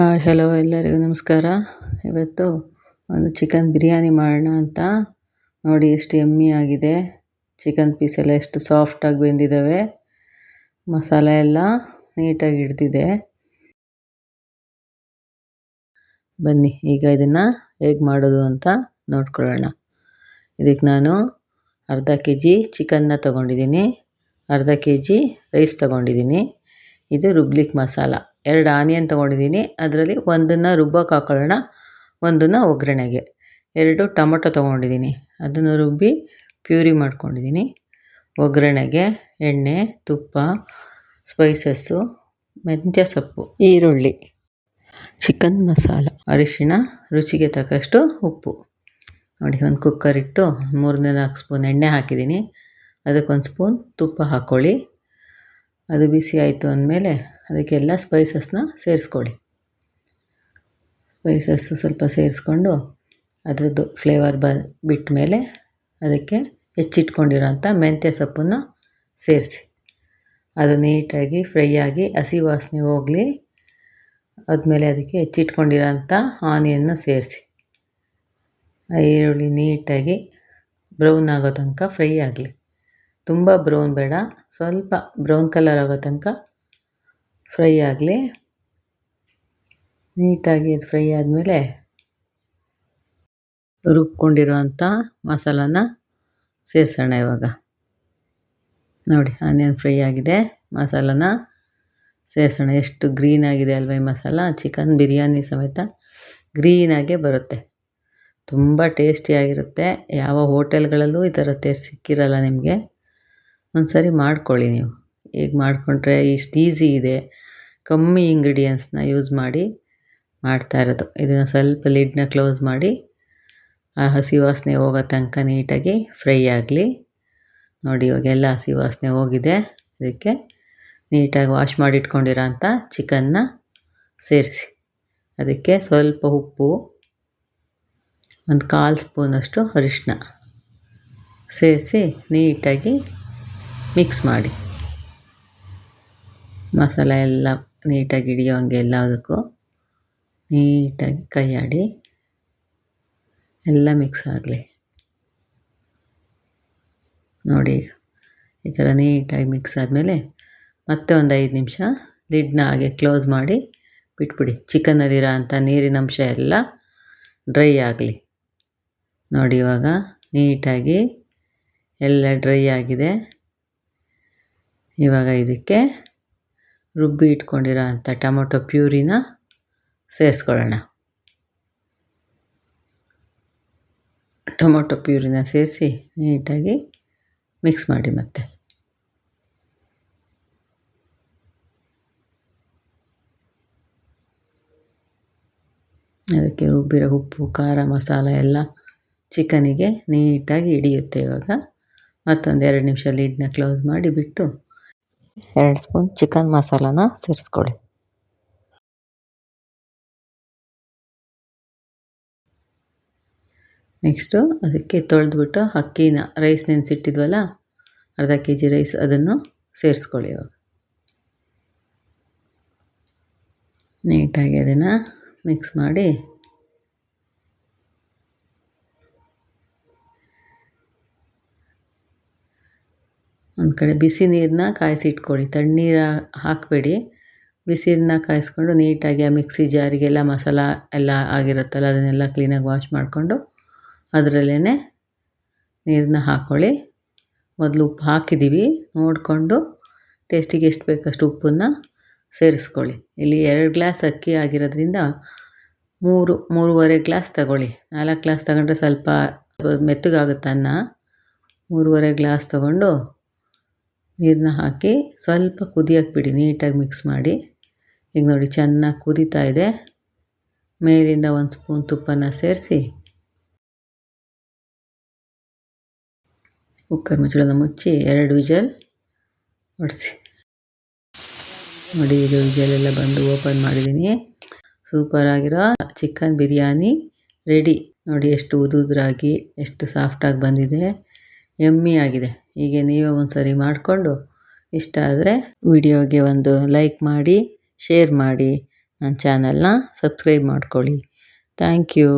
Hello ಎಲ್ಲರಿಗೂ ನಮಸ್ಕಾರ. ಇವತ್ತು ಒಂದು ಚಿಕನ್ ಬಿರಿಯಾನಿ ಮಾಡೋಣ ಅಂತ. ನೋಡಿ ಎಷ್ಟು ಎಮ್ಮಿ ಆಗಿದೆ. ಚಿಕನ್ ಪೀಸ್ ಎಲ್ಲ ಎಷ್ಟು ಸಾಫ್ಟಾಗಿ ಬೆಂದಿದ್ದಾವೆ ಮಸಾಲೆ ಎಲ್ಲ ನೀಟಾಗಿ ಹಿಡ್ದಿದೆ. ಬನ್ನಿ, ಈಗ ಇದನ್ನು ಹೇಗೆ ಮಾಡೋದು ಅಂತ ನೋಡ್ಕೊಳ್ಳೋಣ. ಇದಕ್ಕೆ ನಾನು ಅರ್ಧ ಕೆ ಜಿ ಚಿಕನ್ನ ತೊಗೊಂಡಿದ್ದೀನಿ. ಅರ್ಧ ಕೆ ಜಿ ರೈಸ್ ತೊಗೊಂಡಿದ್ದೀನಿ. ಇದು ರುಬ್ಲಿಕ್ ಮಸಾಲ. ಎರಡು ಆನಿಯನ್ ತೊಗೊಂಡಿದ್ದೀನಿ. ಅದರಲ್ಲಿ ಒಂದನ್ನು ರುಬ್ಬೋಕೆ ಹಾಕೊಳ್ಳೋಣ. ಒಂದನ್ನು ಒಗ್ಗರಣೆಗೆ. ಎರಡು ಟೊಮೊಟೊ ತೊಗೊಂಡಿದ್ದೀನಿ. ಅದನ್ನು ರುಬ್ಬಿ ಪ್ಯೂರಿ ಮಾಡ್ಕೊಂಡಿದ್ದೀನಿ. ಒಗ್ಗರಣೆಗೆ ಎಣ್ಣೆ, ತುಪ್ಪ, ಸ್ಪೈಸಸ್ಸು, ಮೆಂತ್ಯ ಸೊಪ್ಪು, ಈರುಳ್ಳಿ, ಚಿಕನ್ ಮಸಾಲ, ಅರಿಶಿಣ, ರುಚಿಗೆ ತಕ್ಕಷ್ಟು ಉಪ್ಪು. ನೋಡಿ, ಒಂದು ಕುಕ್ಕರ್ ಇಟ್ಟು ಮೂರನೇ ನಾಲ್ಕು ಸ್ಪೂನ್ ಎಣ್ಣೆ ಹಾಕಿದ್ದೀನಿ. ಅದಕ್ಕೊಂದು ಸ್ಪೂನ್ ತುಪ್ಪ ಹಾಕ್ಕೊಳ್ಳಿ ಅದು ಬಿಸಿ ಆಯಿತು ಅಂದಮೇಲೆ ಅದಕ್ಕೆಲ್ಲ ಸ್ಪೈಸಸ್ನ ಸೇರಿಸ್ಕೊಳ್ಳಿ. ಸ್ಪೈಸಸ್ ಸ್ವಲ್ಪ ಸೇರಿಸ್ಕೊಂಡು ಅದರದ್ದು ಫ್ಲೇವರ್ ಬ ಬಿಟ್ಟ ಮೇಲೆ ಅದಕ್ಕೆ ಹೆಚ್ಚಿಟ್ಕೊಂಡಿರೋಂಥ ಮೆಂತ್ಯ ಸೊಪ್ಪನ್ನು ಸೇರಿಸಿ. ಅದು ನೀಟಾಗಿ ಫ್ರೈ ಆಗಿ ಹಸಿ ವಾಸನೆ ಹೋಗಲಿ ಆದಮೇಲೆ ಅದಕ್ಕೆ ಹೆಚ್ಚಿಟ್ಕೊಂಡಿರೋಂಥ ಆನಿಯನ್ನು ಸೇರಿಸಿ. ಈರುಳ್ಳಿ ನೀಟಾಗಿ ಬ್ರೌನ್ ಆಗೋ ತನಕ ಫ್ರೈ ಆಗಲಿ. ತುಂಬ ಬ್ರೌನ್ ಬೇಡ. ಸ್ವಲ್ಪ ಬ್ರೌನ್ ಕಲರ್ ಆಗೋ ತನಕ ಫ್ರೈ ಆಗಲಿ. ನೀಟಾಗಿ ಅದು ಫ್ರೈ ಆದಮೇಲೆ ರುಬ್ಕೊಂಡಿರುವಂಥ ಮಸಾಲಾನ ಸೇರಿಸೋಣ ಇವಾಗ. ನೋಡಿ, ಆನಿಯನ್ ಫ್ರೈ ಆಗಿದೆ. ಮಸಾಲಾನ ಸೇರಿಸೋಣ. ಎಷ್ಟು ಗ್ರೀನ್ ಆಗಿದೆ ಅಲ್ವ ಈ ಮಸಾಲ? ಚಿಕನ್ ಬಿರಿಯಾನಿ ಸಮೇತ ಗ್ರೀನಾಗೇ ಬರುತ್ತೆ. ತುಂಬ ಟೇಸ್ಟಿಯಾಗಿರುತ್ತೆ ಯಾವ ಹೋಟೆಲ್ಗಳಲ್ಲೂ ಈ ಥರ ಟೇಸ್ಟ್ ಸಿಕ್ಕಿರಲ್ಲ ನಿಮಗೆ. ಒಂದು ಸರಿ ಮಾಡ್ಕೊಳ್ಳಿ ನೀವು. ಈಗ ಮಾಡಿಕೊಂಡ್ರೆ ಇಷ್ಟು ಈಸಿ ಇದೆ. ಕಮ್ಮಿ ಇಂಗ್ರೀಡಿಯೆಂಟ್ಸ್ನ ಯೂಸ್ ಮಾಡಿ ಮಾಡ್ತಾ ಇರೋದು. ಇದನ್ನು ಸ್ವಲ್ಪ ಲಿಡ್ನ ಕ್ಲೋಸ್ ಮಾಡಿ ಆ ಹಸಿ ವಾಸನೆ ಹೋಗೋ ತನಕ ನೀಟಾಗಿ ಫ್ರೈ ಆಗಲಿ. ನೋಡಿ, ಇವಾಗೆಲ್ಲ ಹಸಿ ವಾಸನೆ ಹೋಗಿದೆ. ಅದಕ್ಕೆ ನೀಟಾಗಿ ವಾಶ್ ಮಾಡಿಟ್ಕೊಂಡಿರೋ ಅಂಥ ಚಿಕನ್ನ ಸೇರಿಸಿ. ಅದಕ್ಕೆ ಸ್ವಲ್ಪ ಉಪ್ಪು, ಒಂದು ಕಾಲು ಸ್ಪೂನಷ್ಟು ಅರಿಶಿನ ಸೇರಿಸಿ ನೀಟಾಗಿ ಮಿಕ್ಸ್ ಮಾಡಿ. ಮಸಾಲೆ ಎಲ್ಲ ನೀಟಾಗಿ ಹಿಡಿಯೋ ಹಂಗೆ ಎಲ್ಲದಕ್ಕೂ ನೀಟಾಗಿ ಕೈ ಆಡಿ ಎಲ್ಲ ಮಿಕ್ಸ್ ಆಗಲಿ. ನೋಡಿ ಈ ಥರ ನೀಟಾಗಿ ಮಿಕ್ಸ್ ಆದಮೇಲೆ ಮತ್ತೆ ಒಂದು ಐದು ನಿಮಿಷ ಲಿಡ್ನ ಹಾಗೆ ಕ್ಲೋಸ್ ಮಾಡಿ ಬಿಟ್ಬಿಡಿ. ಚಿಕನ್ನಲ್ಲಿರೋ ಅಂಥ ನೀರಿನ ಅಂಶ ಎಲ್ಲ ಡ್ರೈ ಆಗಲಿ. ನೋಡಿ ಇವಾಗ ನೀಟಾಗಿ ಎಲ್ಲ ಡ್ರೈ ಆಗಿದೆ. ಇವಾಗ ಇದಕ್ಕೆ ರುಬ್ಬಿ ಇಟ್ಕೊಂಡಿರೋ ಅಂಥ ಟೊಮೊಟೊ ಪ್ಯೂರಿನ ಸೇರಿಸ್ಕೊಳ್ಳೋಣ. ಟೊಮೊಟೊ ಪ್ಯೂರಿನ ಸೇರಿಸಿ ನೀಟಾಗಿ ಮಿಕ್ಸ್ ಮಾಡಿ ಮತ್ತೆ. ಅದಕ್ಕೆ ರುಬ್ಬಿರೋ ಉಪ್ಪು, ಖಾರ, ಮಸಾಲ ಎಲ್ಲ ಚಿಕನಿಗೆ ನೀಟಾಗಿ ಹಿಡಿಯುತ್ತೆ ಇವಾಗ. ಮತ್ತೊಂದು ಎರಡು ನಿಮಿಷ ಲೀಡ್ನ ಕ್ಲೋಸ್ ಮಾಡಿ ಬಿಟ್ಟು ಎರಡು ಸ್ಪೂನ್ ಚಿಕನ್ ಮಸಾಲಾನ ಸೇರಿಸ್ಕೊಳ್ಳಿ. ನೆಕ್ಸ್ಟು ಅದಕ್ಕೆ ತೊಳೆದ್ಬಿಟ್ಟು ಅಕ್ಕಿನ ರೈಸ್ ನೆನೆಸಿಟ್ಟಿದ್ವಲ್ಲ, ಅರ್ಧ ಕೆ ಜಿ ರೈಸ್ ಅದನ್ನು ಸೇರಿಸ್ಕೊಳ್ಳಿ ಇವಾಗ. ನೀಟಾಗಿ ಅದನ್ನು ಮಿಕ್ಸ್ ಮಾಡಿ ಒಂದು ಕಡೆ ಬಿಸಿ ನೀರನ್ನ ಕಾಯಿಸಿಟ್ಕೊಳ್ಳಿ ತಣ್ಣೀರು ಹಾಕಬೇಡಿ. ಬಿಸಿ ನೀರನ್ನ ಕಾಯಿಸ್ಕೊಂಡು ನೀಟಾಗಿ ಆ ಮಿಕ್ಸಿ ಜಾರಿಗೆಲ್ಲ ಮಸಾಲ ಎಲ್ಲ ಆಗಿರುತ್ತಲ್ಲ, ಅದನ್ನೆಲ್ಲ ಕ್ಲೀನಾಗಿ ವಾಶ್ ಮಾಡಿಕೊಂಡು ಅದರಲ್ಲೇ ನೀರನ್ನ ಹಾಕ್ಕೊಳ್ಳಿ. ಮೊದಲು ಉಪ್ಪು ಹಾಕಿದ್ದೀವಿ ನೋಡಿಕೊಂಡು ಟೇಸ್ಟಿಗೆ ಎಷ್ಟು ಬೇಕಷ್ಟು ಉಪ್ಪನ್ನು ಸೇರಿಸ್ಕೊಳ್ಳಿ. ಇಲ್ಲಿ ಎರಡು ಗ್ಲಾಸ್ ಅಕ್ಕಿ ಆಗಿರೋದ್ರಿಂದ ಮೂರು, ಮೂರುವರೆ ಗ್ಲಾಸ್ ತಗೊಳ್ಳಿ. ನಾಲ್ಕು ಗ್ಲಾಸ್ ತಗೊಂಡ್ರೆ ಸ್ವಲ್ಪ ಮೆತ್ತಗಾಗುತ್ತೆ ಅನ್ನ. ಮೂರುವರೆ ಗ್ಲಾಸ್ ತಗೊಂಡು ನೀರನ್ನ ಹಾಕಿ ಸ್ವಲ್ಪ ಕುದಿಯೋಕ್ಕೆ ಬಿಡಿ, ನೀಟಾಗಿ ಮಿಕ್ಸ್ ಮಾಡಿ. ಈಗ ನೋಡಿ ಚೆನ್ನಾಗಿ ಕುದೀತಾ ಇದೆ. ಮೇಲಿಂದ ಒಂದು ಸ್ಪೂನ್ ತುಪ್ಪನ ಸೇರಿಸಿ. ಕುಕ್ಕರ್ ಮುಚ್ಚಳನ ಮುಚ್ಚಿ ಎರಡು ವಿಜಲ್ ಹೊಡಿಸಿ ನೋಡಿ, ಇದು ವಿಜಲೆಲ್ಲ ಬಂದು ಓಪನ್ ಮಾಡಿದ್ದೀನಿ ಸೂಪರಾಗಿರೋ ಚಿಕನ್ ಬಿರಿಯಾನಿ ರೆಡಿ. ನೋಡಿ, ಎಷ್ಟು ಉದುದ್ರಾಗಿ, ಎಷ್ಟು ಸಾಫ್ಟಾಗಿ ಬಂದಿದೆ. ಯಮ್ಮಿ ಆಗಿದೆ. ಹೀಗೆ ನೀವೇ ಒಂದು ಸರಿ ಮಾಡಿಕೊಂಡು ಇಷ್ಟ ಆದರೆ ವಿಡಿಯೋಗೆ ಒಂದು ಲೈಕ್ ಮಾಡಿ ಶೇರ್ ಮಾಡಿ ನನ್ನ ಚಾನಲ್ನ ಸಬ್ಸ್ಕ್ರೈಬ್ ಮಾಡ್ಕೊಳ್ಳಿ. Thank you